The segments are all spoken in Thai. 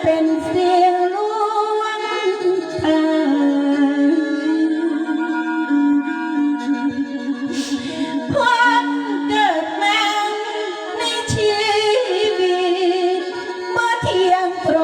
เป็นเสียงลวงทาความเกิดมาในชีวิตบ่ที่ยงตร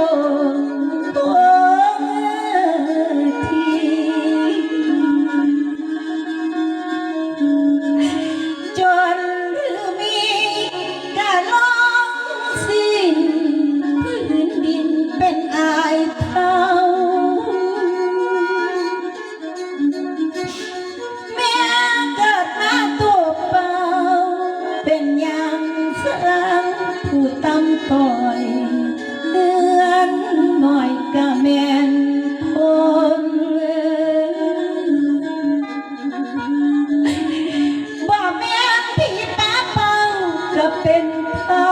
ผู้ตั้งต่อยเดือนหน่อยกะแมนคนบ่แมนพี่ป้าเป้าก็เป็นเขา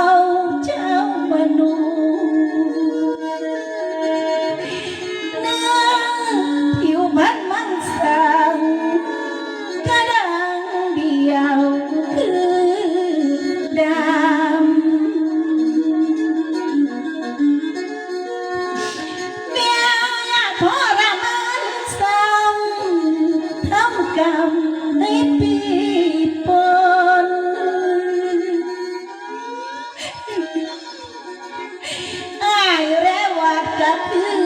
Got you.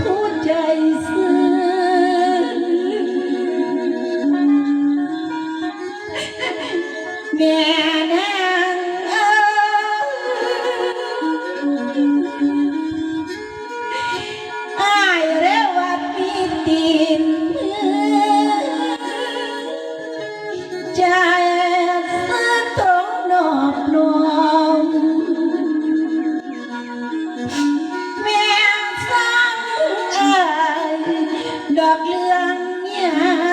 ดมีตีนมือ ใจสะตรงนอบน้อมแม่ฟังเอ่ยดอกเลืองยา